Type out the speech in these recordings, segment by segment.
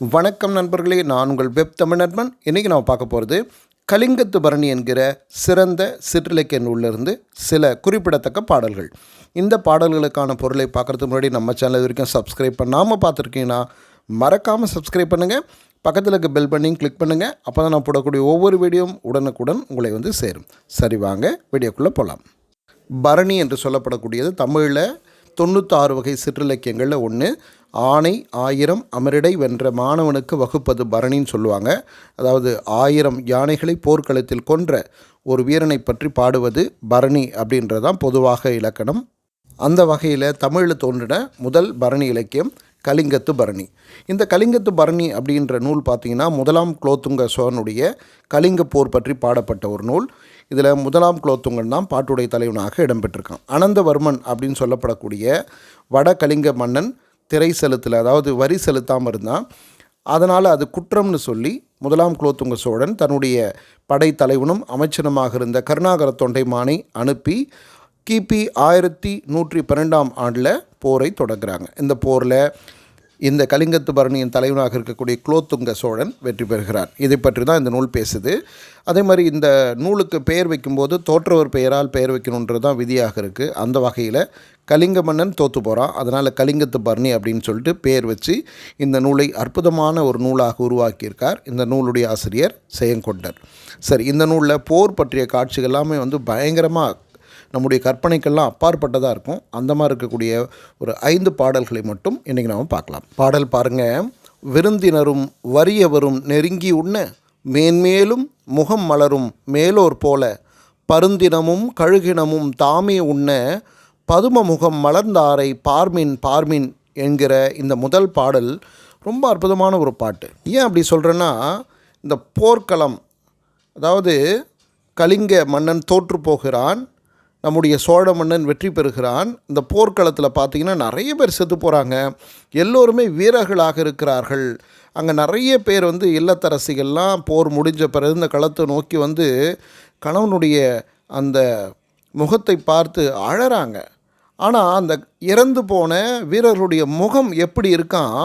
வணக்கம் நண்பர்களே நான் உங்கள் வெப் தமிழ் நண்பன். இன்றைக்கி நம்ம பார்க்க போகிறது கலிங்கத்து பரணி என்கிற சிறந்த சிற்றிலக்கிய நூலிலிருந்து சில குறிப்பிடத்தக்க பாடல்கள். இந்த பாடல்களுக்கான பொருளை பார்க்குறதுக்கு முன்னாடி நம்ம சேனல் இது வரைக்கும் சப்ஸ்கிரைப் பண்ணாமல் பார்த்துருக்கீங்கன்னா மறக்காமல் சப்ஸ்கிரைப் பண்ணுங்கள் பக்கத்தில் இருக்க பெல் பண்ணியும் கிளிக் பண்ணுங்கள் அப்போ தான் நான் போடக்கூடிய ஒவ்வொரு வீடியோவும் உடனுக்குடன் உங்களை வந்து சேரும். சரி வாங்க வீடியோக்குள்ளே போகலாம் பரணி என்று சொல்லப்படக்கூடியது தமிழில் தொண்ணூற்றாறு வகை சிற்றிலக்கியங்களில் ஒன்று ஆணை ஆயிரம் அமரிடை வென்ற மாணவனுக்கு வகுப்பது பரணின்னு சொல்லுவாங்க. அதாவது ஆயிரம் யானைகளை போர்க்களத்தில் கொன்ற ஒரு வீரனை பற்றி பாடுவது பரணி அப்படின்றதான் பொதுவாக இலக்கணம். அந்த வகையில் தமிழில் தோன்றின முதல் பரணி இலக்கியம் கலிங்கத்து பரணி. இந்த கலிங்கத்து பரணி அப்படின்ற நூல் பார்த்திங்கன்னா முதலாம் குலோத்துங்க சோழனுடைய கலிங்க போர் பற்றி பாடப்பட்ட ஒரு நூல். இதில் முதலாம் குலோத்துங்கன் தான் பாட்டுடைய தலைவனாக இடம்பெற்றிருக்கான். அனந்தவர்மன் அப்படின்னு சொல்லப்படக்கூடிய வட கலிங்க மன்னன் திரை செலுத்தலை அதாவது வரி செலுத்தாமல் இருந்தான் அதனால் அது குற்றம்னு சொல்லி முதலாம் குலோத்துங்க சோழன் தன்னுடைய படைத்தலைவனும் அமைச்சனுமாக இருந்த கருணாகர தொண்டைமானை அனுப்பி கிபி ஆயிரத்தி நூற்றி பன்னெண்டாம் ஆண்டில் போரை தொடங்குறாங்க. இந்த போரில் இந்த கலிங்கத்து பரணியின் தலைவனாக இருக்கக்கூடிய குலோத்துங்க சோழன் வெற்றி பெறுகிறார். இதை பற்றி தான் இந்த நூல் பேசுது. அதே மாதிரி இந்த நூலுக்கு பெயர் வைக்கும்போது தோற்றவர் பெயரால் பெயர் வைக்கணுன்றது தான் விதியாக இருக்குது அந்த வகையில் கலிங்க மன்னன் தோற்று போகிறான் அதனால் கலிங்கத்து பர்ணி அப்படின்னு சொல்லிட்டு பெயர் வச்சு இந்த நூலை அற்புதமான ஒரு நூலாக உருவாக்கியிருக்கார். இந்த நூலுடைய ஆசிரியர் செயங்கொண்டர். சரி இந்த நூலில் போர் பற்றிய காட்சிகள் எல்லாமே வந்து பயங்கரமாக நம்முடைய கற்பனைக்கெல்லாம் அப்பாற்பட்டதாக இருக்கும். அந்த மாதிரி இருக்கக்கூடிய ஒரு ஐந்து பாடல்களை மட்டும் இன்றைக்கி நாம் பார்க்கலாம். பாடல் பாருங்கள் விருந்தினரும் வறியவரும் நெருங்கி உண்ண மேன்மேலும் முகம் மலரும் மேலோர் போல பருந்தினமும் கழுகினமும் தாமே உண்ண பதும முகம் மலர்ந்தாரை பார்மின் பார்மின் என்கிற இந்த முதல் பாடல் ரொம்ப அற்புதமான ஒரு பாட்டு. ஏன் அப்படி சொல்கிறேன்னா இந்த போர்க்களம் அதாவது கலிங்க மன்னன் தோற்று போகிறான் நம்முடைய சோழ மன்னன் வெற்றி பெறுகிறான். இந்த போர்க்களத்தில் பார்த்தீங்கன்னா நிறைய பேர் செத்து போகிறாங்க எல்லோருமே வீரர்களாக இருக்கிறார்கள். அங்கே நிறைய பேர் வந்து இல்லத்தரசிகள்லாம் போர் முடிஞ்ச பிறகு இந்த களத்தை நோக்கி வந்து கணவனுடைய அந்த முகத்தை பார்த்து அழறாங்க. ஆனால் அந்த இறந்து போன வீரர்களுடைய முகம் எப்படி இருக்கான்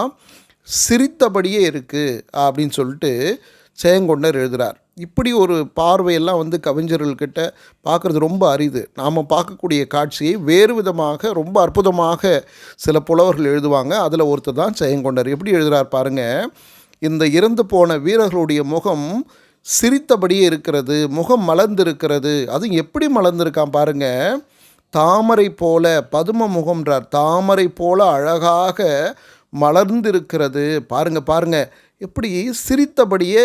சிரித்தபடியே இருக்குது அப்படின்னு சொல்லிட்டு செயங்கொண்டர் எழுதுகிறார் இப்படி ஒரு பார்வையெல்லாம் வந்து கவிஞர்கள்கிட்ட பார்க்குறது ரொம்ப அரிது. நாம் பார்க்கக்கூடிய காட்சியை வேறு விதமாக ரொம்ப அற்புதமாக சில புலவர்கள் எழுதுவாங்க. அதில் ஒருத்தர் தான் செயங்கொண்டார் எப்படி எழுதுகிறார் பாருங்கள் இந்த இறந்து போன வீரர்களுடைய முகம் சிரித்தபடியே இருக்கிறது முகம் மலர்ந்திருக்கிறது. அதுவும் எப்படி மலர்ந்திருக்கான் பாருங்கள் தாமரை போல பதும முகம்ன்றார். தாமரை போல அழகாக மலர்ந்திருக்கிறது. பாருங்கள் பாருங்க. எப்படி சிரித்தபடியே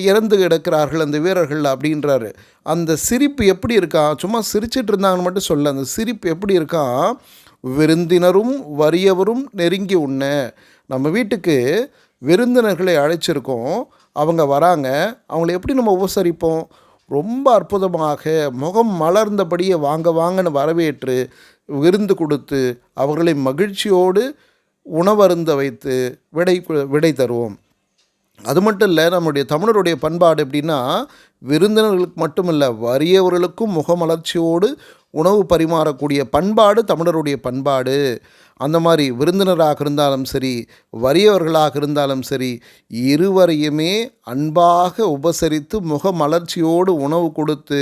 இறந்து கிடக்கிறார்கள் அந்த வீரர்கள் அப்படின்றாரு. அந்த சிரிப்பு எப்படி இருக்கான் சும்மா சிரிச்சிட்டு இருந்தாங்கன்னு மட்டும் சொல்ல அந்த சிரிப்பு எப்படி இருக்கான் விருந்தினரும் வறியவரும் நெருங்கி உண்ண நம்ம வீட்டுக்கு விருந்தினர்களை அழைச்சிருக்கோம். அவங்க வராங்க. அவங்கள எப்படி நம்ம உபசரிப்போம்? ரொம்ப அற்புதமாக முகம் மலர்ந்தபடியே வாங்க வாங்கன்னு வரவேற்று விருந்து கொடுத்து அவர்களை மகிழ்ச்சியோடு உணவருந்த வைத்து விடை விடை தருவோம். அது மட்டும் இல்லை நம்முடைய தமிழருடைய பண்பாடு எப்படின்னா விருந்தினர்களுக்கு மட்டுமில்லை வறியவர்களுக்கும் முகமலர்ச்சியோடு உணவு பரிமாறக்கூடிய பண்பாடு தமிழருடைய பண்பாடு. அந்த மாதிரி விருந்தினராக இருந்தாலும் சரி வறியவர்களாக இருந்தாலும் சரி இருவரையுமே அன்பாக உபசரித்து முகமலர்ச்சியோடு உணவு கொடுத்து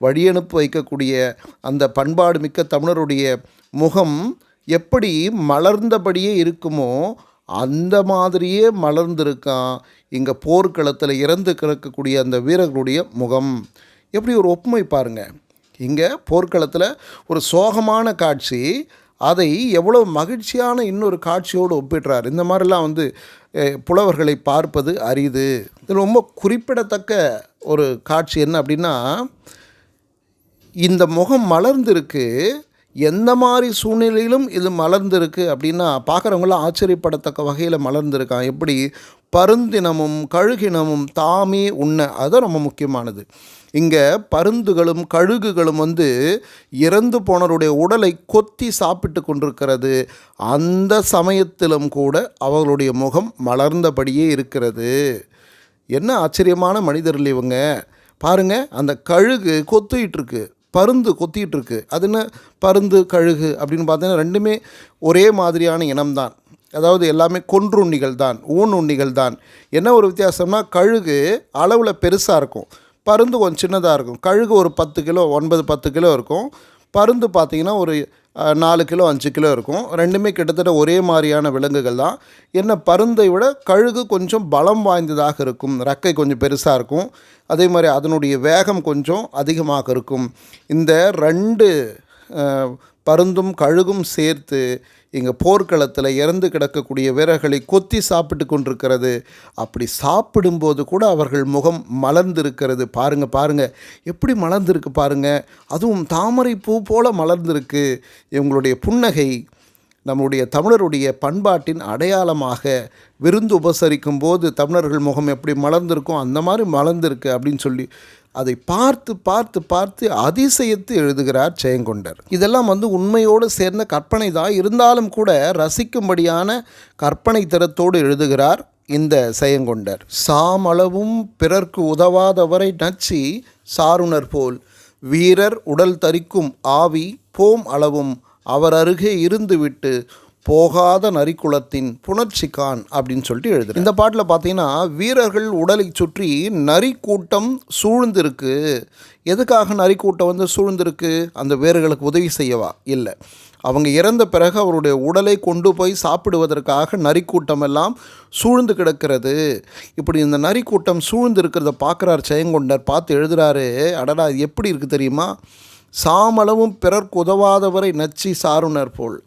வழியனுப்பி வைக்கக்கூடிய அந்த பண்பாடு மிக்க தமிழருடைய முகம் எப்படி மலர்ந்தபடியே இருக்குமோ அந்த மாதிரியே மலர்ந்திருக்கான். இங்கே போர்க்களத்தில் இறந்து கிடக்கக்கூடிய அந்த வீரர்களுடைய முகம். எப்படி ஒரு ஒப்புமை பாருங்கள் இங்கே போர்க்களத்தில் ஒரு சோகமான காட்சி. அதை எவ்வளோ மகிழ்ச்சியான இன்னொரு காட்சியோடு ஒப்பிடுறார். இந்த மாதிரிலாம் வந்து புலவர்களை பார்ப்பது அரிது. இது ரொம்ப குறிப்பிடத்தக்க ஒரு காட்சி என்ன அப்படின்னா இந்த முகம் மலர்ந்திருக்கு. எந்த மாதிரி சூழ்நிலையிலும் இது மலர்ந்திருக்கு அப்படின்னா பார்க்குறவங்களாம் ஆச்சரியப்படத்தக்க வகையில் மலர்ந்திருக்கான். எப்படி பருந்தினமும் கழுகினமும் தாமே உண்ண. அதுதான் ரொம்ப முக்கியமானது. இங்கே பருந்துகளும் கழுகுகளும் வந்து இறந்து போனவருடைய உடலை கொத்தி சாப்பிட்டு கொண்டிருக்கிறது. அந்த சமயத்திலும் கூட அவர்களுடைய முகம் மலர்ந்தபடியே இருக்கிறது. என்ன ஆச்சரியமான மனிதர்கள் இவங்க. பாருங்கள் அந்த கழுகு கொத்திட்டு இருக்கு. பருந்து கொத்திட்டு இருக்கு. அது என்ன? பருந்து கழுகு அப்படின்னு பார்த்தீங்கன்னா ரெண்டுமே ஒரே மாதிரியான இனம்தான். அதாவது எல்லாமே கொன்று உண்ணிகள் தான் ஊன் உண்ணிகள் தான் என்ன ஒரு வித்தியாசம்னா கழுகு அளவில் பெருசாக இருக்கும். பருந்து கொஞ்சம் சின்னதாக இருக்கும். கழுகு ஒரு பத்து கிலோ ஒன்பது பத்து கிலோ இருக்கும். பருந்து பார்த்திங்கன்னா ஒரு நாலு கிலோ அஞ்சு கிலோ இருக்கும். ரெண்டுமே கிட்டத்தட்ட ஒரே மாதிரியான விலங்குகள் தான். என்ன பருந்தை விட கழுகு கொஞ்சம் பலம் வாய்ந்ததாக இருக்கும். ரக்கை கொஞ்சம் பெருசாக இருக்கும். அதே மாதிரி அதனுடைய வேகம் கொஞ்சம் அதிகமாக இருக்கும். இந்த ரெண்டு பருந்தும் கழுகும் சேர்த்து இங்கே போர்க்களத்தில் இறந்து கிடக்கக்கூடிய வீரர்களை கொத்தி சாப்பிட்டு கொண்டிருக்கிறது. அப்படி சாப்பிடும்போது கூட அவர்கள் முகம் மலர்ந்திருக்கிறது. பாருங்க பாருங்க. எப்படி மலர்ந்திருக்கு பாருங்க. அதுவும் தாமரை பூ போல மலர்ந்திருக்கு. இவங்களுடைய புன்னகை நம்முடைய தமிழருடைய பண்பாட்டின் அடையாளமாக விருந்து உபசரிக்கும் போது தமிழர்கள் முகம் எப்படி மலர்ந்திருக்கும் அந்த மாதிரி மலர்ந்திருக்கு அப்படின்னு சொல்லி அதை பார்த்து பார்த்து பார்த்து அதிசயித்து எழுதுகிறார் ஜெயங்கொண்டர். இதெல்லாம் வந்து உண்மையோடு சேர்ந்த கற்பனை தான். இருந்தாலும் கூட ரசிக்கும்படியான கற்பனை திறத்தோடு எழுதுகிறார் இந்த செயங்கொண்டர் சாமளவும் பிறர்க்கு உதவாதவரை நச்சி சாருணர் போல் வீரர் உடல் தரிக்கும் ஆவி போம் அளவும் அவர் அருகே இருந்துவிட்டு போகாத நரிக்குளத்தின் புணர்ச்சிக்கான் அப்படின்னு சொல்லிட்டு எழுதுறேன் இந்த பாட்டில் பார்த்தீங்கன்னா வீரர்கள் உடலை சுற்றி நரி கூட்டம் சூழ்ந்திருக்கு. எதுக்காக நரி கூட்டம் வந்து சூழ்ந்திருக்கு? அந்த வீரர்களுக்கு உதவி செய்யவா? இல்லை. அவங்க இறந்த பிறகு அவருடைய உடலை கொண்டு போய் சாப்பிடுவதற்காக நரிக்கூட்டம் எல்லாம் சூழ்ந்து கிடக்கிறது. இப்படி இந்த நரிக்கூட்டம் சூழ்ந்து இருக்கிறத பார்க்குறார் ஜெயங்கொண்டர். பார்த்து எழுதுறாரு அடடா எப்படி இருக்குது தெரியுமா? சாமளவும் பிறர்க்கு உதவாதவரை நச்சி சாருணர் போல்.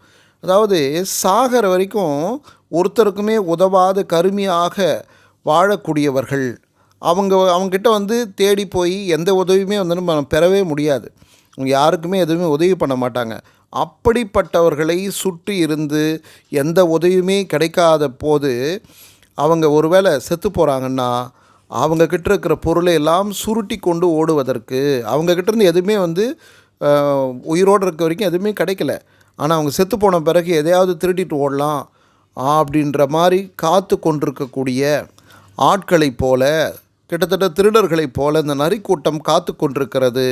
அதாவது சாகிற வரைக்கும் ஒருத்தருக்குமே உதவாத கருமியாக வாழக்கூடியவர்கள். அவங்க அவங்கக்கிட்ட வந்து தேடி போய் எந்த உதவியுமே வந்து நம்ம பெறவே முடியாது. அவங்க யாருக்குமே எதுவுமே உதவி பண்ண மாட்டாங்க. அப்படிப்பட்டவர்களை சுற்றி இருந்து எந்த உதவியுமே கிடைக்காத போது அவங்க ஒருவேளை செத்து போகிறாங்கன்னா அவங்கக்கிட்ட இருக்கிற பொருளை எல்லாம் சுருட்டி கொண்டு ஓடுவதற்கு அவங்கக்கிட்டேருந்து இருந்து எதுவுமே வந்து உயிரோடு இருக்க வரைக்கும் எதுவுமே கிடைக்கல. ஆனால் அவங்க செத்து போன பிறகு எதையாவது திருடிட்டு ஓடலாம் அப்படின்ற மாதிரி காத்து கொண்டிருக்கக்கூடிய ஆட்களைப் போல கிட்டத்தட்ட திருடர்களைப் போல இந்த நரிக்கூட்டம் காத்து கொண்டிருக்கிறது.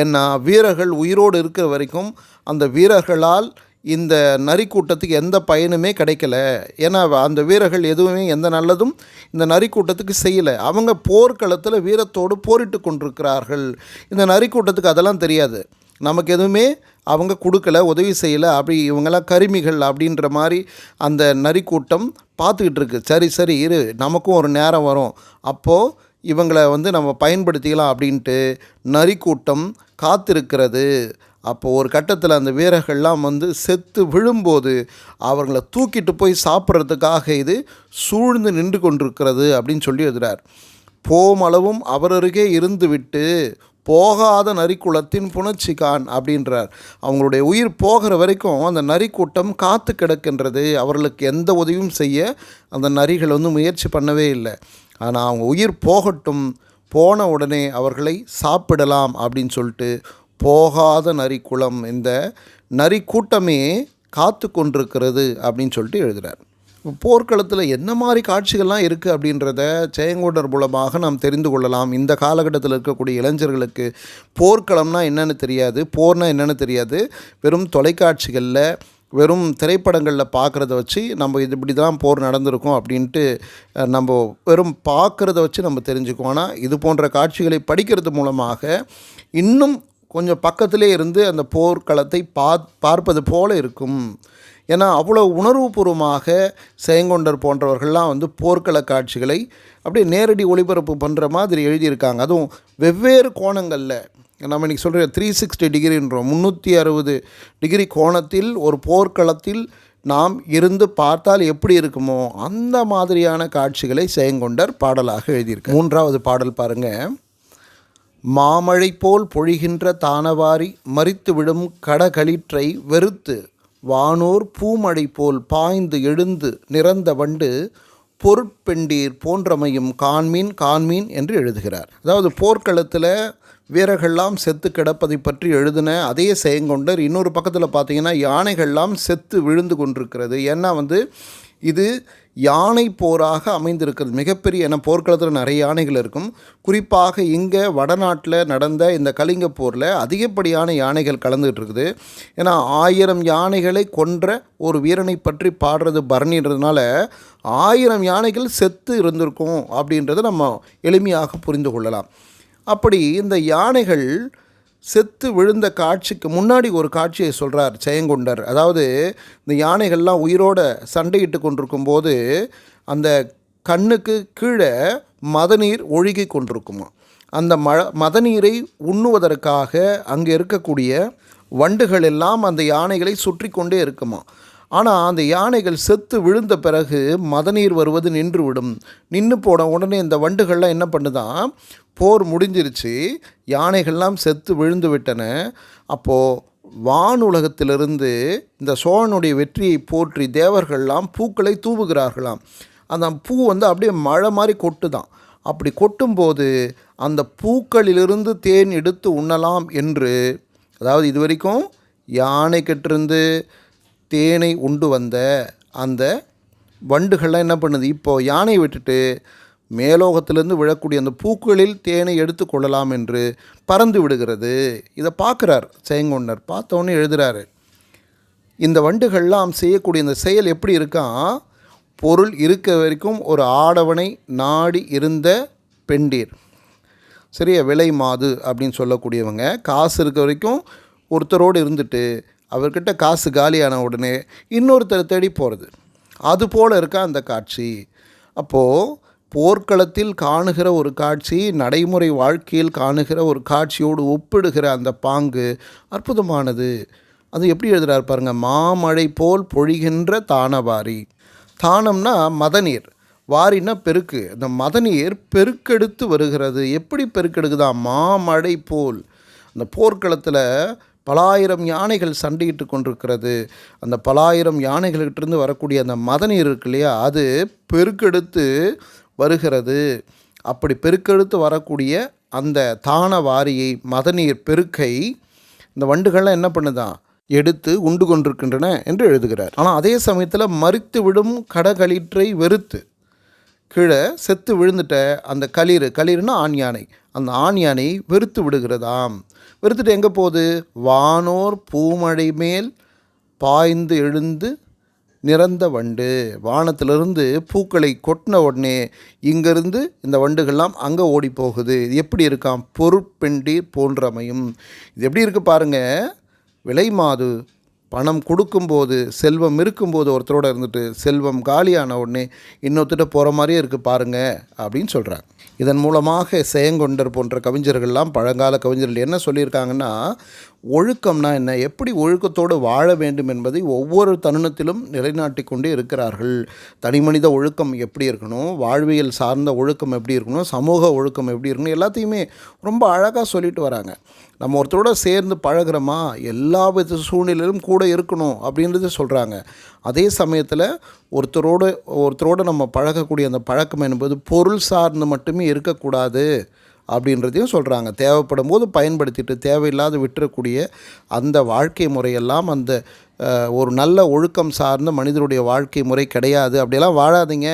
ஏன்னா வீரர்கள் உயிரோடு இருக்கிற வரைக்கும் அந்த வீரர்களால் இந்த நரிக்கூட்டத்துக்கு எந்த பயனுமே கிடைக்கல. ஏன்னா அந்த வீரர்கள் எதுவுமே எந்த நல்லதும் இந்த நரிக்கூட்டத்துக்கு செய்யலை. அவங்க போர்க்களத்தில் வீரத்தோடு போரிட்டு கொண்டிருக்கிறார்கள். இந்த நரிக்கூட்டத்துக்கு அதெல்லாம் தெரியாது. நமக்கு எதுவுமே அவங்க கொடுக்கல உதவி செய்யலை அப்படி இவங்கெல்லாம் கருமிகள் அப்படின்ற மாதிரி அந்த நரிக்கூட்டம் பார்த்துக்கிட்டு இருக்கு. சரி சரி இரு நமக்கும் ஒரு நேரம் வரும். அப்போது இவங்களை வந்து நம்ம பயன்படுத்திக்கலாம் அப்படின்ட்டு நரிக்கூட்டம் காத்திருக்கிறது. அப்போ ஒரு கட்டத்தில் அந்த வீரர்கள்லாம் வந்து செத்து விழும்போது அவர்களை தூக்கிட்டு போய் சாப்பிட்றதுக்காக இது சூழ்ந்து நின்று கொண்டிருக்கிறது அப்படின்னு சொல்லி எழுதுறார். போமளவும் அவரருகே இருந்துவிட்டு போகாத நரிக்குலத்தின் புணர்ச்சிகான் அப்படின்றார். அவங்களுடைய உயிர் போகிற வரைக்கும் அந்த நரிக்கூட்டம் காத்து கிடக்கின்றது. அவர்களுக்கு எந்த உதவியும் செய்ய அந்த நரிகள் வந்து முயற்சி பண்ணவே இல்லை. ஆனால் அவங்க உயிர் போகட்டும் போன உடனே அவர்களை சாப்பிடலாம் அப்படின்னு சொல்லிட்டு போகாத நரிக்குலம் இந்த நரி கூட்டமே காத்து கொண்டிருக்கிறது அப்படின்னு சொல்லிட்டு எழுதுகிறார் போர்க்களத்தில் என்ன மாதிரி காட்சிகள்லாம் இருக்குது அப்படின்றத செயங்கோடர் மூலமாக நாம் தெரிந்து கொள்ளலாம். இந்த காலகட்டத்தில் இருக்கக்கூடிய இளைஞர்களுக்கு போர்க்களம்னா என்னென்னு தெரியாது போர்னா என்னென்னு தெரியாது. வெறும் தொலைக்காட்சிகளில் வெறும் திரைப்படங்களில் பார்க்குறத வச்சு நம்ம இது இப்படி தான் போர் நடந்திருக்கும் அப்படின்ட்டு நம்ம வெறும் பார்க்குறத வச்சு நம்ம தெரிஞ்சுக்குவோம். ஆனால் இது போன்ற காட்சிகளை படிக்கிறது மூலமாக இன்னும் கொஞ்சம் பக்கத்திலே இருந்து அந்த போர்க்களத்தை பா பார்ப்பது போல இருக்கும். ஏன்னா அவ்வளோ உணர்வுபூர்வமாக செயங்கொண்டர் போன்றவர்கள்லாம் வந்து போர்க்கள காட்சிகளை அப்படியே நேரடி ஒளிபரப்பு பண்ணுற மாதிரி எழுதியிருக்காங்க. அதுவும் வெவ்வேறு கோணங்களில். நம்ம இன்றைக்கி சொல்கிற த்ரீ சிக்ஸ்டி டிகிரின்றோம். முந்நூற்றி அறுபது டிகிரி கோணத்தில் ஒரு போர்க்களத்தில் நாம் இருந்து பார்த்தால் எப்படி இருக்குமோ அந்த மாதிரியான காட்சிகளை செயங்கொண்டர் பாடலாக எழுதியிருக்கு மூன்றாவது பாடல் பாருங்கள் மாமழை போல் பொழிகின்ற தானவாரி மறித்து விடும் கடகளிற்றை வெறுத்து வானோர் பூமழை போல் பாய்ந்து எழுந்து நிறந்த வண்டு பொருட்பெண்டீர் போன்றமையும் காண்மீன் காண்மீன் என்று எழுதுகிறார். அதாவது போர்க்களத்தில் வீரர்கள்லாம் செத்து கிடப்பதை பற்றி எழுதின அதே செயங்கொண்டர் இன்னொரு பக்கத்தில் பார்த்தீங்கன்னா யானைகள்லாம் செத்து விழுந்து கொண்டிருக்கிறது. ஏன்னா வந்து இது யானை போராக அமைந்திருக்கிறது. மிகப்பெரிய ஏன்னா போர்க்களத்தில் நிறைய யானைகள் இருக்கும். குறிப்பாக இங்கே வடநாட்டில் நடந்த இந்த கலிங்க போரில் அதிகப்படியான யானைகள் கலந்துகிட்டு இருக்குது ஏன்னா ஆயிரம் யானைகளை கொன்ற ஒரு வீரனை பற்றி பாடுறது பரணின்றதுனால ஆயிரம் யானைகள் செத்து இருந்திருக்கும் அப்படின்றத நம்ம எளிமையாக புரிந்து கொள்ளலாம். அப்படி இந்த யானைகள் செத்து விழுந்த காட்சிக்கு முன்னாடி ஒரு காட்சியை சொல்கிறார் ஜெயங்கொண்டர். அதாவது இந்த யானைகள்லாம் உயிரோட சண்டையிட்டு கொண்டிருக்கும் போது அந்த கண்ணுக்கு கீழே மதநீர் ஒழுகி கொண்டிருக்குமா? அந்த மழ மதநீரை உண்ணுவதற்காக அங்கே இருக்கக்கூடிய வண்டுகள் எல்லாம் அந்த யானைகளை சுற்றி கொண்டே இருக்குமா? ஆனால் அந்த யானைகள் செத்து விழுந்த பிறகு மதநீர் வருவது நின்று விடும் நின்று போன உடனே இந்த வண்டுகள்லாம் என்ன பண்ணுதான் போர் முடிஞ்சிருச்சு. யானைகள்லாம் செத்து விழுந்து விட்டன. அப்போது வானுலகத்திலிருந்து இந்த சோழனுடைய வெற்றியை போற்றி தேவர்கள்லாம் பூக்களை தூவுகிறார்களாம். அந்த பூ வந்து அப்படியே மழை மாதிரி கொட்டுதான். அப்படி கொட்டும்போது அந்த பூக்களிலிருந்து தேன் எடுத்து உண்ணலாம் என்று அதாவது இது வரைக்கும் யானைக்கிட்டிருந்து தேனை உண்டு வந்த அந்த வண்டுகள்லாம் என்ன பண்ணுது? இப்போது யானையை விட்டுட்டு மேலோகத்திலிருந்து விழக்கூடிய அந்த பூக்களில் தேனை எடுத்து கொள்ளலாம் என்று பறந்து விடுகிறது. இதை பார்க்குறார் செயங்கொண்டர் பார்த்தோன்னே எழுதுகிறாரு இந்த வண்டுகள்லாம் செய்யக்கூடிய இந்த செயல் எப்படி இருக்கான் பொருள் இருக்க வரைக்கும் ஒரு ஆடவனை நாடி இருந்த பெண்டீர். சரியா? விலை மாது அப்படின்னு சொல்லக்கூடியவங்க. காசு இருக்க வரைக்கும் ஒருத்தரோடு இருந்துட்டு அவர்கிட்ட காசு காலியான உடனே இன்னொருத்தரை தேடி போகிறது அதுபோல் இருக்கா அந்த காட்சி? அப்போது போர்க்களத்தில் காணுகிற ஒரு காட்சி நடைமுறை வாழ்க்கையில் காணுகிற ஒரு காட்சியோடு ஒப்பிடுகிற அந்த பாங்கு அற்புதமானது. அது எப்படி எழுதுகிறார் பாருங்கள் மாமழை போல் பொழிகின்ற தானவாரி தானம்னா மதநீர் வாரின்னா பெருக்கு. இந்த மதநீர் பெருக்கெடுத்து வருகிறது. எப்படி பெருக்கெடுக்குதா? மாமழை போல். அந்த போர்க்களத்தில் பலாயிரம் யானைகள் சண்டையிட்டு கொண்டிருக்கிறது. அந்த பலாயிரம் யானைகள்கிட்டருந்து வரக்கூடிய அந்த மதநீர் இருக்கு இல்லையா அது பெருக்கெடுத்து வருகிறது. அப்படி பெருக்கெடுத்து வரக்கூடிய அந்த தான வாரியை மதநீர் பெருக்கை இந்த வண்டுகள்லாம் என்ன பண்ணுதான் எடுத்து உண்டு கொண்டிருக்கின்றன என்று எழுதுகிறார். ஆனால் அதே சமயத்தில் மறித்து விடும் கடகளிற்றை வெறுத்து கீழே செத்து விழுந்துட்ட அந்த களிறு களிறுனா ஆண் யானை. அந்த ஆண் யானை வெறுத்து விடுகிறதாம். வெறுத்துட்டு எங்கே போகுது? வானோர் பூமழை மேல் பாய்ந்து எழுந்து நிறந்த வண்டு. வானத்திலிருந்து பூக்களை கொட்டின உடனே இங்கேருந்து இந்த வண்டுகள்லாம் அங்கே ஓடி போகுது. இது எப்படி இருக்காம்? பொருட்பெண்டீர் போன்றமையும். இது எப்படி இருக்குது பாருங்கள் விலை மாது பணம் கொடுக்கும்போது செல்வம் இருக்கும்போது ஒருத்தரோட இருந்துட்டு செல்வம் காலியான உடனே இன்னொருத்திட்ட போகிற மாதிரியே இருக்குது பாருங்க அப்படின்னு சொல்கிறாங்க இதன் மூலமாக செயங்கொண்டர் போன்ற கவிஞர்கள்லாம் பழங்கால கவிஞர்கள் என்ன சொல்லியிருக்காங்கன்னா ஒழுக்கம்னா என்ன? எப்படி ஒழுக்கத்தோடு வாழ வேண்டும் என்பதை ஒவ்வொரு தருணத்திலும் நிலைநாட்டி கொண்டே இருக்கிறார்கள். தனிமனித ஒழுக்கம் எப்படி இருக்கணும்? வாழ்வியல் சார்ந்த ஒழுக்கம் எப்படி இருக்கணும்? சமூக ஒழுக்கம் எப்படி இருக்கணும்? எல்லாத்தையுமே ரொம்ப அழகாக சொல்லிட்டு வராங்க. நம்ம ஒருத்தரோட சேர்ந்து பழகுறோமா? எல்லா வித சூழ்நிலையிலும் கூட இருக்கணும் அப்படின்றது சொல்கிறாங்க அதே சமயத்தில் ஒருத்தரோட ஒருத்தரோடு நம்ம பழகக்கூடிய அந்த பழக்கம் என்பது பொருள் சார்ந்து மட்டுமே இருக்கக்கூடாது. அப்படின்றதையும் சொல்கிறாங்க தேவைப்படும் போது பயன்படுத்திட்டு தேவையில்லாத விட்டுறக்கூடிய அந்த வாழ்க்கை முறையெல்லாம் அந்த ஒரு நல்ல ஒழுக்கம் சார்ந்த மனிதனுடைய வாழ்க்கை முறை கிடையாது. அப்படியெல்லாம் வாழாதீங்க.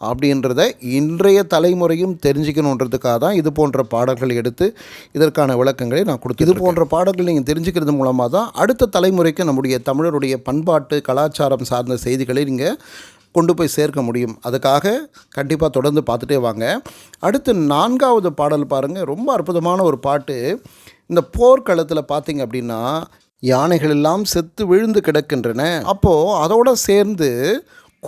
அப்படின்றத இன்றைய தலைமுறையும் தெரிஞ்சுக்கணுன்றதுக்காக தான் இது போன்ற பாடல்கள் எடுத்து இதற்கான விளக்கங்களை நான் கொடுத்து இது போன்ற பாடல்கள் நீங்கள் தெரிஞ்சுக்கிறது மூலமாக தான் அடுத்த தலைமுறைக்கு நம்முடைய தமிழருடைய பண்பாட்டு கலாச்சாரம் சார்ந்த செய்திகளை நீங்கள் கொண்டு போய் சேர்க்க முடியும். அதுக்காக கண்டிப்பாக தொடர்ந்து பார்த்துட்டே வாங்க. அடுத்து நான்காவது பாடல் பாருங்கள் ரொம்ப அற்புதமான ஒரு பாட்டு. இந்த போர்க்களத்தில் பார்த்தீங்க அப்படின்னா யானைகள் எல்லாம் செத்து விழுந்து கிடக்கின்றன. அப்போது அதோட சேர்ந்து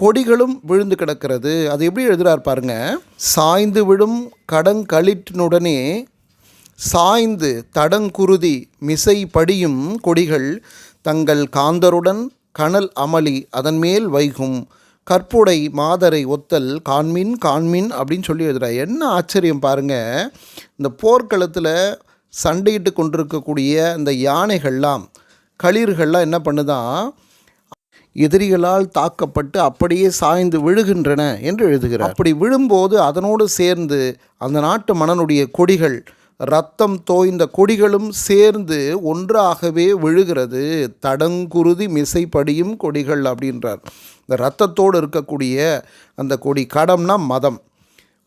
கொடிகளும் விழுந்து கிடக்கிறது. அது எப்படி எழுதுகிறார் பாருங்க. சாய்ந்து விழும் கடங்களிட்டினுடனே சாய்ந்து தடங்குருதி மிசை படியும் கொடிகள் தங்கள் காந்தருடன் கனல் அமளி அதன் மேல் வைகும். கற்புடை மாதரை ஒத்தல் காண்மின் காண்மின் அப்படின்னு சொல்லி எழுதுறா. என்ன ஆச்சரியம் பாருங்கள் இந்த போர்க்களத்தில் சண்டையிட்டு கொண்டிருக்கக்கூடிய இந்த யானைகள்லாம் களிர்கள்லாம் என்ன பண்ணுதான் எதிரிகளால் தாக்கப்பட்டு அப்படியே சாய்ந்து விழுகின்றன என்று எழுதுகிறார். அப்படி விழும்போது அதனோடு சேர்ந்து அந்த நாட்டு மன்னனுடைய கொடிகள் ரத்தம் தோய்ந்த கொடிகளும் சேர்ந்து ஒன்றாகவே விழுகிறது. தடங்குருதி மிசைப்படியும் கொடிகள் அப்படின்றார். இந்த ரத்தத்தோடு இருக்கக்கூடிய அந்த கொடி கடம்னா மதம்.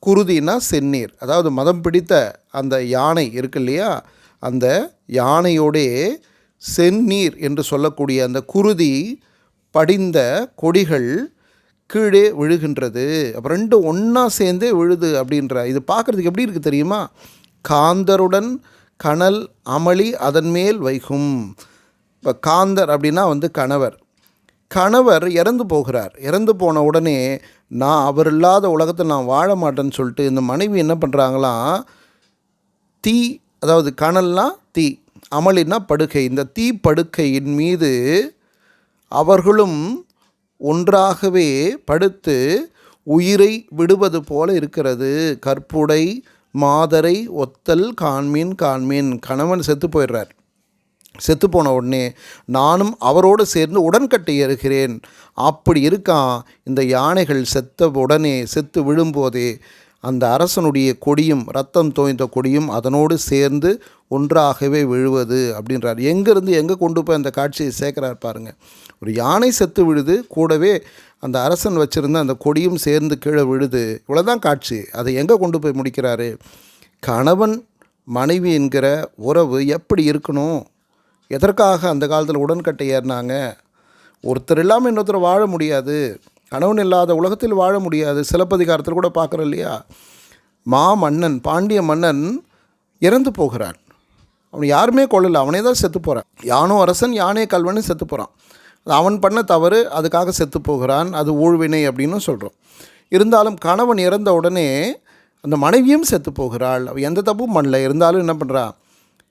குருதினா செந்நீர். அதாவது மதம் பிடித்த அந்த யானை இருக்கு இல்லையா? அந்த யானையோடே செந்நீர் என்று சொல்லக்கூடிய அந்த குருதி படிந்த கொடிகள் கீழே விழுகின்றது. அப்போ ரெண்டும் ஒன்றா சேர்ந்தே விழுது அப்படின்ற இது பார்க்குறதுக்கு எப்படி இருக்குது தெரியுமா? காந்தருடன் கனல் அமளி அதன் மேல் வைகும். இப்போ காந்தர் அப்படின்னா வந்து கணவர். கணவர் இறந்து போகிறார். இறந்து போன உடனே நான் அவர் இல்லாத உலகத்தில் நான் வாழ மாட்டேன்னு சொல்லிட்டு இந்த மனைவி என்ன பண்ணுறாங்களாம் தீ அதாவது கணல்னால் தீ அமளினா படுக்கை இந்த தீ படுக்கையின் மீது அவர்களும் ஒன்றாகவே படுத்து உயிரை விடுவது போல இருக்கிறது. கற்புடை மாதரை ஒத்தல் காண்மீன் காண்மீன். கணவன் செத்து போயிடுறார். செத்து போன உடனே நானும் அவரோடு சேர்ந்து உடன்கட்டை ஏறுகிறேன். அப்படி இருக்கான் இந்த யானைகள் செத்த உடனே செத்து விழும்போதே அந்த அரசனுடைய கொடியும் ரத்தம் தோய்ந்த கொடியும் அதனோடு சேர்ந்து ஒன்றாகவே விழுவது அப்படின்றார். எங்கேருந்து எங்கே கொண்டு போய் அந்த காட்சியை சேர்க்குறார் பாருங்கள் ஒரு யானை செத்து விழுது கூடவே அந்த அரசன் வச்சுருந்த அந்த கொடியும் சேர்ந்து கீழே விழுது. இவ்வளோதான் காட்சி. அதை எங்கே கொண்டு போய் முடிக்கிறாரு? கணவன் மனைவி என்கிற உறவு எப்படி இருக்கணும்? எதற்காக அந்த காலத்தில் உடன்கட்டை ஏறினாங்க? ஒருத்தர் இல்லாமல் இன்னொருத்தர் வாழ முடியாது. கணவன் இல்லாத உலகத்தில் வாழ முடியாது. சிலப்பதிகாரத்தில் கூட பார்க்குறோம் இல்லையா? மா மன்னன் பாண்டிய மன்னன் இறந்து போகிறான். அவன் யாருமே கொள்ளலை அவனே தான் செத்து போகிறான் யானோ அரசன் யானே கல்வனும் செத்து போகிறான் அவன் பண்ண தவறு அதுக்காக செத்து போகிறான் அது ஊழ்வினை அப்படின்னு சொல்கிறோம் இருந்தாலும் கணவன் இறந்த உடனே அந்த மனைவியும் செத்து போகிறாள். அவள் எந்த தப்பும் பண்ணல. இருந்தாலும் என்ன பண்ணுறா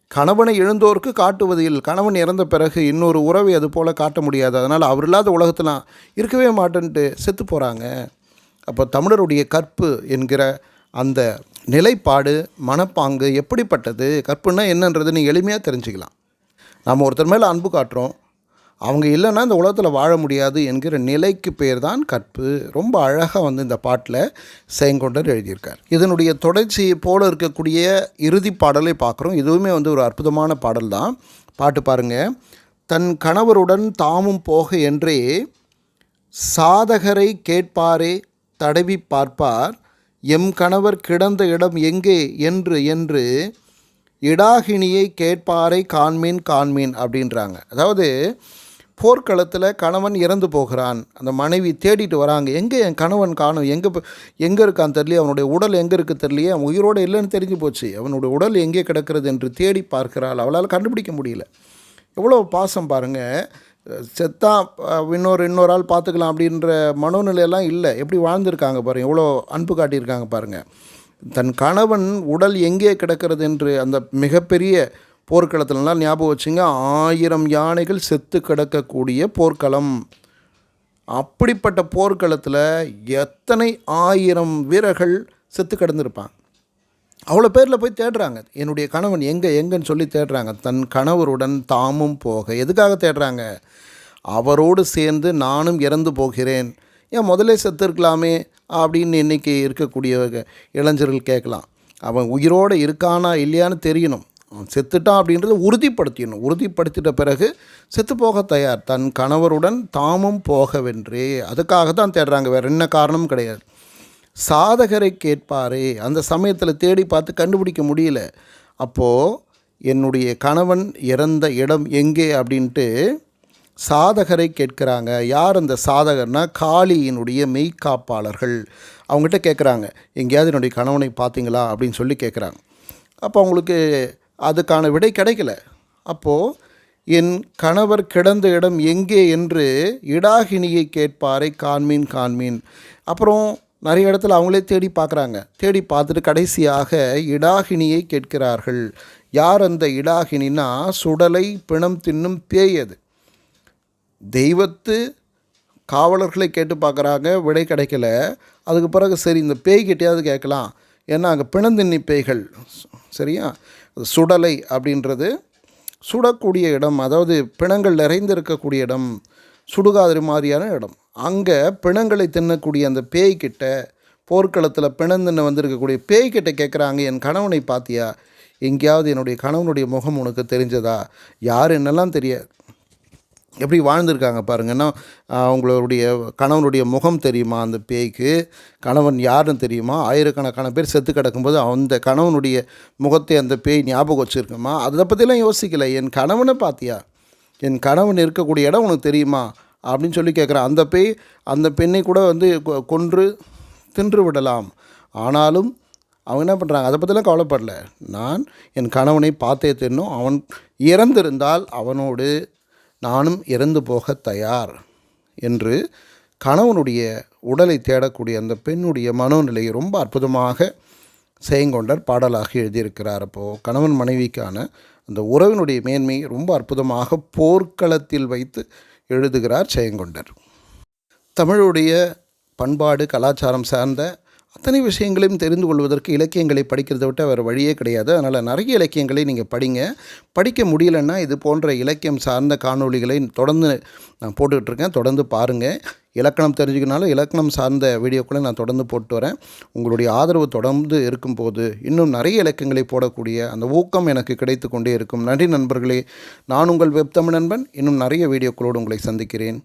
கணவனை எழுந்தோருக்கு காட்டுவதில் கணவன் இறந்த பிறகு இன்னொரு உறவை அது போல் காட்ட முடியாது. அதனால் அவர் இல்லாத உலகத்தெலாம் இருக்கவே மாட்டேன்ட்டு செத்து போகிறாங்க அப்போ தமிழருடைய கற்பு என்கிற அந்த நிலைப்பாடு மனப்பாங்கு எப்படிப்பட்டது? கற்புன்னா என்னன்றது நீங்கள் எளிமையாக தெரிஞ்சுக்கலாம். நாம் ஒருத்தர் மேலே அன்பு காட்டுறோம். அவங்க இல்லைன்னா இந்த உலகத்தில் வாழ முடியாது என்கிற நிலைக்கு பேர் தான் கற்பு. ரொம்ப அழகாக வந்து இந்த பாட்டில் செயங்கொண்டர் எழுதியிருக்கார். இதனுடைய தொடர்ச்சி போல இருக்கக்கூடிய இறுதி பாடலை பார்க்குறோம். இதுவுமே வந்து ஒரு அற்புதமான பாடல் தான். பாட்டு பாருங்கள் தன் கணவருடன் தாமும் போக என்றே சாதகரை கேட்பாரே தடவி பார்ப்பார். எம் கணவர் கிடந்த இடம் எங்கே என்று என்று இடாகினியை கேட்பாரை காண்மீன் காண்மீன் அப்படின்றாங்க. அதாவது போர்க்களத்தில் கணவன் இறந்து போகிறான். அந்த மனைவி தேடிட்டு வராங்க எங்கே என் கணவன் காணும்? எங்கே எங்கே இருக்கான் தெரியலையே அவனுடைய உடல் எங்கே இருக்குது தெரியலையே அவன் உயிரோடு இல்லைன்னு தெரிஞ்சு போச்சு. அவனுடைய உடல் எங்கே கிடக்கிறது? என்று தேடி பார்க்கிறாள். அவளால் கண்டுபிடிக்க முடியல. எவ்வளோ பாசம் பாருங்கள் செத்தா இன்னொரு இன்னொரு ஆள் பார்த்துக்கலாம் அப்படின்ற மனோநிலையெல்லாம் இல்லை. எப்படி வாழ்ந்திருக்காங்க பாருங்கள் எவ்வளோ அன்பு காட்டியிருக்காங்க பாருங்கள் தன் கணவன் உடல் எங்கே கிடக்கிறது என்று அந்த மிகப்பெரிய போர்க்களத்துலலாம் ஞாபகம் வச்சுங்க ஆயிரம் யானைகள் செத்து கிடக்கக்கூடிய போர்க்களம். அப்படிப்பட்ட போர்க்களத்தில் எத்தனை ஆயிரம் வீரர்கள் செத்து கிடந்திருப்பான் அவ்வளோ பேரில் போய் தேடுறாங்க. என்னுடைய கணவன் எங்கே எங்கன்னு சொல்லி தேடுறாங்க. தன் கணவருடன் தாமும் போக. எதுக்காக தேடுறாங்க? அவரோடு சேர்ந்து நானும் இறந்து போகிறேன். ஏன் முதலே செத்துருக்கலாமே அப்படின்னு இன்றைக்கி இருக்கக்கூடிய இளைஞர்கள் கேட்கலாம். அவன் உயிரோடு இருக்கானா இல்லையான்னு தெரியணும். செத்துட்டான் அப்படின்றத உறுதிப்படுத்திடணும். உறுதிப்படுத்திட்ட பிறகு செத்து போக தயார். தன் கணவருடன் தாமும் போகவென்றே. அதுக்காக தான் தேடுறாங்க. வேறு என்ன காரணமும் கிடையாது. சாதகரை கேட்பாரே. அந்த சமயத்தில் தேடி பார்த்து கண்டுபிடிக்க முடியல. அப்போது என்னுடைய கணவன் இறந்த இடம் எங்கே அப்படின்ட்டு சாதகரை கேட்குறாங்க. யார் அந்த சாதகர்னா? காளியினுடைய மெய்க்காப்பாளர்கள். அவங்ககிட்ட கேட்குறாங்க. எங்கேயாவது என்னுடைய கணவனை பார்த்தீங்களா? அப்படின்னு சொல்லி கேட்குறாங்க. அப்போ அவங்களுக்கு அதுக்கான விடை கிடைக்கல. அப்போது என் கணவர் கிடந்த இடம் எங்கே என்று இடாகினியை கேட்பாரை காண்மீன் காண்மீன். அப்புறம் நிறைய இடத்துல அவங்களே தேடி பார்க்குறாங்க. தேடி பார்த்துட்டு கடைசியாக இடாகினியை கேட்கிறார்கள். யார் அந்த இடாகினினா சுடலை பிணம் தின்னும் பேய் அது. தெய்வத்து காவலர்களை கேட்டு பார்க்குறாங்க விடை கிடைக்கல. அதுக்கு பிறகு சரி இந்த பேய்கிட்டையாவது கேட்கலாம். ஏன்னா அங்கே பிணந்தின்னி பேய்கள். சரியா? சுடலை அப்படின்றது சுடக்கூடிய இடம் அதாவது பிணங்கள் நிறைந்திருக்கக்கூடிய இடம் சுடுகாதிரி மாதிரியான இடம். அங்கே பிணங்களை தின்னக்கூடிய அந்த பேய்கிட்ட போர்க்களத்தில் பிணந்தின்னு வந்திருக்கக்கூடிய பேய்கிட்ட கேட்குறாங்க என் கணவனை பார்த்தியா எங்கேயாவது என்னுடைய கணவனுடைய முகம் உனக்கு தெரிஞ்சதா? யார் என்னெல்லாம் தெரியாது எப்படி வாழ்ந்திருக்காங்க பாருங்கன்னா அவங்களுடைய கணவனுடைய முகம் தெரியுமா அந்த பேய்க்கு? கணவன் யாருன்னு தெரியுமா? ஆயிரக்கணக்கான பேர் செத்து கிடக்கும்போது அந்த கணவனுடைய முகத்தை அந்த பேய் ஞாபகம் வச்சுருக்குமா? அதை பற்றிலாம் யோசிக்கலை. என் கணவனை பார்த்தியா என் கணவன் இருக்கக்கூடிய இடம் உனக்கு தெரியுமா? அப்படின்னு சொல்லி கேட்குறான் அந்த பேய் அந்த பெண்ணை கூட வந்து கொன்று தின்று விடலாம். ஆனாலும் அவங்க என்ன பண்ணுறாங்க அதை பற்றிலாம் கவலைப்படல. நான் என் கணவனை பார்த்தே தின்னும் அவன் இறந்திருந்தால் அவனோடு நானும் இறந்து போக தயார் என்று கணவனுடைய உடலை தேடக்கூடிய அந்த பெண்ணுடைய மனோநிலையை ரொம்ப அற்புதமாக செயங்கொண்டர் பாடலாக எழுதியிருக்கிறார். அப்போது கணவன் மனைவிக்கான அந்த உறவினுடைய மேன்மையை ரொம்ப அற்புதமாக போர்க்களத்தில் வைத்து எழுதுகிறார் செயங்கொண்டர் தமிழுடைய பண்பாடு கலாச்சாரம் சார்ந்த அத்தனை விஷயங்களையும் தெரிந்து கொள்வதற்கு இலக்கியங்களை படிக்கிறதை விட்டு வேறு வழியே கிடையாது. அதனால் நிறைய இலக்கியங்களை நீங்கள் படிங்க. படிக்க முடியலன்னா இது போன்ற இலக்கியம் சார்ந்த காணொளிகளை தொடர்ந்து நான் போட்டுக்கிட்டு இருக்கேன். தொடர்ந்து பாருங்கள் இலக்கணம் தெரிஞ்சுக்கனாலும் இலக்கணம் சார்ந்த வீடியோக்களை நான் தொடர்ந்து போட்டு வரேன். உங்களுடைய ஆதரவு தொடர்ந்து இருக்கும்போது இன்னும் நிறைய இலக்கியங்களை போடக்கூடிய அந்த ஊக்கம் எனக்கு கிடைத்து கொண்டே இருக்கும். நன்றி நண்பர்களே. நான் உங்கள் வெப் தமிழ் நண்பன். இன்னும் நிறைய வீடியோக்களோடு உங்களை சந்திக்கிறேன்.